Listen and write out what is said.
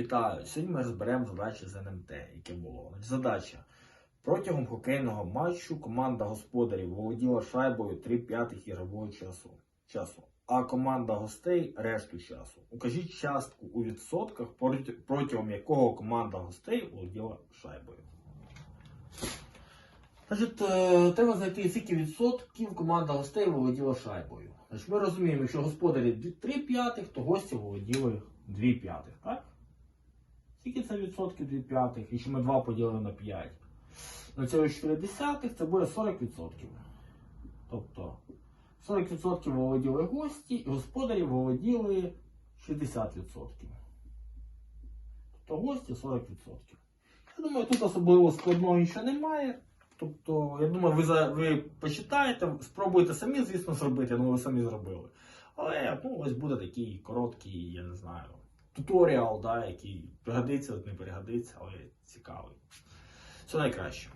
Вітаю! Сьогодні ми розберемо задачі з НМТ, яке було. Задача. Протягом хокейного матчу команда господарів володіла шайбою 3 п'ятих ігрового часу, часу, а команда гостей решту часу. Укажіть частку у відсотках, протягом якого команда гостей володіла шайбою. Значить, е, треба знайти, скільки відсотків команда гостей володіла шайбою. Значить, ми розуміємо, якщо господарі 3 п'ятих, то гості володіли 2 п'ятих? Скільки це відсотків 2 п'ятих? Якщо ми 2 поділили на 5. На цього 4 десятих це буде 40%. Тобто 40% володіли гості, і господарі володіли 60%. Тобто гості 40%. Я думаю, тут особливо складного нічого немає. Тобто, я думаю, ви, за, ви почитаєте, спробуєте самі, звісно, зробити, я думаю, ви самі зробили. Але ну, ось буде такий короткий, я не знаю, туторіал, да, який пригодиться, не пригодиться, але цікавий. Все найкраще.